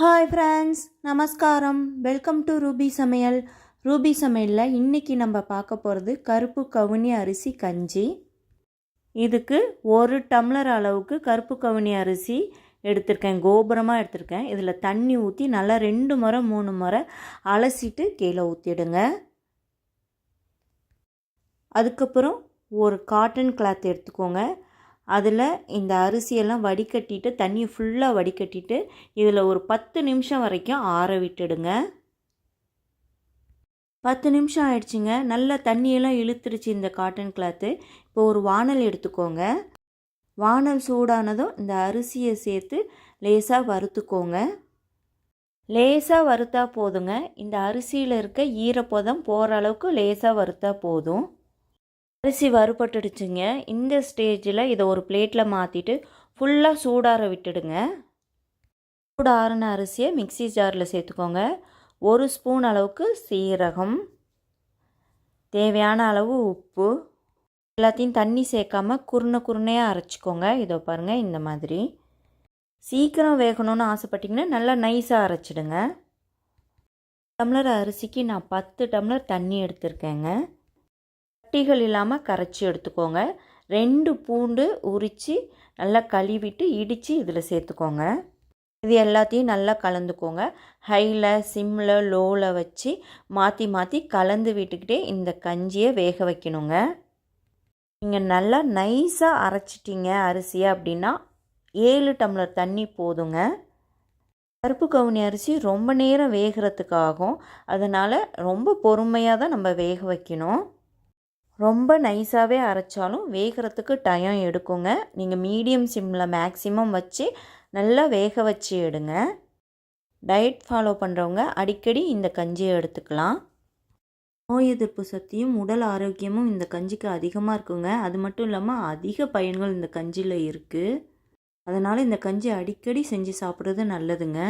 Hi friends நமஸ்காரம். Welcome to Ruby சமையல் Ruby சமையலில் இன்றைக்கி நம்ம பார்க்க போகிறது கருப்பு கவுனி அரிசி கஞ்சி. இதுக்கு ஒரு டம்ளர் அளவுக்கு கருப்பு கவுனி அரிசி எடுத்திருக்கேன். கோபுரமாக எடுத்திருக்கேன். இதில் தண்ணி ஊற்றி நல்லா ரெண்டு முறை மூணு முறை அலசிட்டு கீழே ஊற்றிடுங்க அதுக்கப்புறம் ஒரு காட்டன் கிளாத் எடுத்துக்கோங்க. அதில் இந்த அரிசியெல்லாம் வடிகட்டிட்டு தண்ணியை ஃபுல்லாக வடிகட்டிட்டு இதில் ஒரு பத்து நிமிஷம் வரைக்கும் ஆற விட்டுடுங்க. பத்து நிமிஷம் ஆயிடுச்சுங்க. நல்லா தண்ணியெல்லாம் இழுத்துருச்சு இந்த காட்டன் கிளாத்து இப்போ ஒரு வானல் எடுத்துக்கோங்க. வானல் சூடானதும் இந்த அரிசியை சேர்த்து லேசாக வறுத்துக்கோங்க. லேசாக வறுத்தா போதுங்க. இந்த அரிசியில் இருக்க ஈரப்பதம் போகிற அளவுக்கு லேசாக வறுத்தா போதும். அரிசி வறுபட்டுடுச்சுங்க. இந்த ஸ்டேஜில் இதை ஒரு பிளேட்டில் மாற்றிட்டு ஃபுல்லாக சூடார விட்டுடுங்க. சூடாறின அரிசியை மிக்சி ஜாரில் சேர்த்துக்கோங்க. ஒரு ஸ்பூன் அளவுக்கு சீரகம். தேவையான அளவு உப்பு. எல்லாத்தையும் தண்ணி சேர்க்காம குருணை குருணையாக அரைச்சிக்கோங்க. இதோ பாருங்கள் இந்த மாதிரி. சீக்கிரம் வேகணும்னு ஆசைப்பட்டிங்கன்னா நல்லா நைஸாக அரைச்சிடுங்க. டம்ளர் அரிசிக்கு நான் பத்து டம்ளர் தண்ணி எடுத்திருக்கேங்க. கட்டிகள் இல்லாமல் கரைச்சி எடுத்துக்கோங்க. ரெண்டு பூண்டு உரித்து நல்லா கழுவிட்டு இடித்து இதில் சேர்த்துக்கோங்க. இது எல்லாத்தையும் நல்லா கலந்துக்கோங்க. ஹையில் சிம்மில் லோவில் வச்சு மாற்றி மாற்றி கலந்து விட்டுக்கிட்டே இந்த கஞ்சியை வேக வைக்கணுங்க. நீங்கள் நல்லா நைஸாக அரைச்சிட்டிங்க அரிசியை அப்படின்னா ஏழு டம்ளர் தண்ணி போதுங்க. கருப்பு கவுனி அரிசி ரொம்ப நேரம் வேகிறதுக்காகும். அதனால் ரொம்ப பொறுமையாக தான் நம்ம வேக வைக்கணும். ரொம்ப நைஸாகவே அரைச்சாலும் வேகிறதுக்கு டைம் எடுக்குங்க. நீங்கள் மீடியம் சிம்மில் மேக்ஸிமம் வச்சு நல்லா வேக வச்சு எடுங்க. டயட் ஃபாலோ பண்ணுறவங்க அடிக்கடி இந்த கஞ்சியை எடுத்துக்கலாம். நோய் எதிர்ப்பு சக்தியும் உடல் ஆரோக்கியமும் இந்த கஞ்சிக்கு அதிகமாக இருக்குங்க. அது மட்டும் இல்லாமல் அதிக பயன்கள் இந்த கஞ்சியில் இருக்குது அதனால் இந்த கஞ்சி அடிக்கடி செஞ்சு சாப்பிட்றது நல்லதுங்க.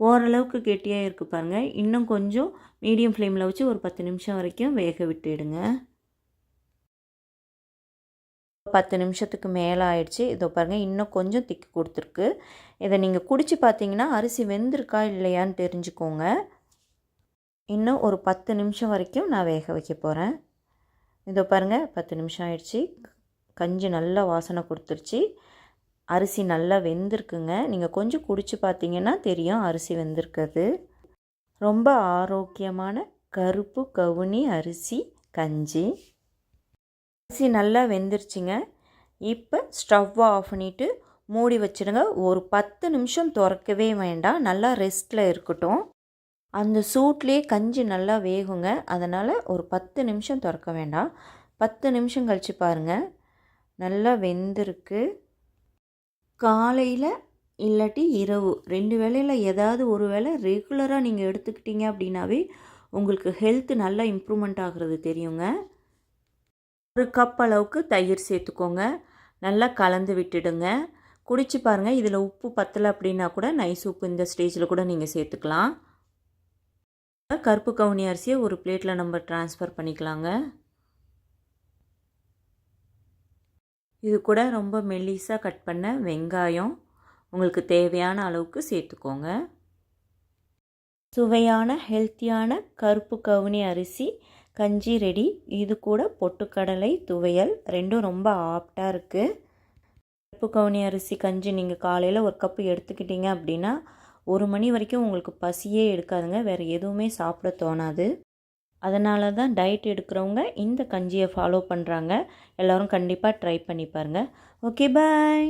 ஓரளவுக்கு கெட்டியாக இருக்குது பாருங்கள் இன்னும் கொஞ்சம் மீடியம் ஃப்ளேமில் வச்சு ஒரு பத்து நிமிஷம் வரைக்கும் வேக விட்டுடுங்க பத்து நிமிஷத்துக்கு மேலே ஆயிடுச்சு. இதோ பாருங்கள் இன்னும் கொஞ்சம் திக்கி கொடுத்துருக்கு. இதை நீங்கள் குடித்து பார்த்தீங்கன்னா அரிசி வெந்திருக்கா இல்லையான்னு தெரிஞ்சுக்கோங்க. இன்னும் ஒரு பத்து நிமிஷம் வரைக்கும் நான் வேக வைக்க போகிறேன் இதோ பாருங்கள் பத்து நிமிஷம் ஆயிடுச்சு. கஞ்சி நல்லா வாசனை கொடுத்துருச்சு. அரிசி நல்லா வெந்திருக்குங்க. நீங்கள் கொஞ்சம் குடித்து பார்த்தீங்கன்னா தெரியும் அரிசி வெந்திருக்கிறது ரொம்ப ஆரோக்கியமான கருப்பு கவுனி அரிசி கஞ்சி. அரிசி நல்லா வெந்துருச்சுங்க. இப்போ ஸ்டவ்வை ஆஃப் பண்ணிவிட்டு மூடி வச்சுடுங்க ஒரு பத்து நிமிஷம் திறக்கவே வேண்டாம். நல்லா ரெஸ்ட்டில் இருக்கட்டும். அந்த சூட்லேயே கஞ்சி நல்லா வேகுங்க. அதனால் ஒரு பத்து நிமிஷம் திறக்க வேண்டாம். பத்து நிமிஷம் கழித்து பாருங்கள் நல்லா வெந்திருக்கு. காலையில் இல்லாட்டி இரவு. ரெண்டு வேளையில் ஏதாவது ஒரு வேளை ரெகுலராக நீங்கள் எடுத்துக்கிட்டீங்க அப்படின்னாவே உங்களுக்கு ஹெல்த் நல்லா இம்ப்ரூவ்மெண்ட் ஆகிறது தெரியுங்க. ஒரு கப் அளவுக்கு தயிர் சேர்த்துக்கோங்க. நல்லா கலந்து விட்டுடுங்க. குடிச்சு பாருங்கள் இதில் உப்பு பத்தலை அப்படின்னா கூட நைஸ் உப்பு இந்த ஸ்டேஜில் கூட நீங்கள் சேர்த்துக்கலாம். கருப்பு கவுனி அரிசியை ஒரு பிளேட்டில் நம்ம ட்ரான்ஸ்ஃபர் பண்ணிக்கலாங்க. இது கூட ரொம்ப மெல்லிஸாக கட் பண்ண வெங்காயம் உங்களுக்கு தேவையான அளவுக்கு சேர்த்துக்கோங்க. சுவையான ஹெல்த்தியான கருப்பு கவுனி அரிசி கஞ்சி ரெடி. இது கூட பொட்டுக்கடலை துவையல் ரெண்டும் ரொம்ப ஆப்டாக இருக்குது கருப்பு கவுனி அரிசி கஞ்சி நீங்கள் காலையில் ஒரு கப்பு எடுத்துக்கிட்டீங்க அப்படின்னா ஒரு மணி வரைக்கும் உங்களுக்கு பசியே எடுக்காதுங்க. வேறு எதுவுமே சாப்பிட தோணாது. அதனால தான் டயட் எடுக்கிறவங்க இந்த கஞ்சியை ஃபாலோ பண்ணுறாங்க எல்லோரும் கண்டிப்பாக ட்ரை பண்ணி பாருங்கள் ஓகே பாய்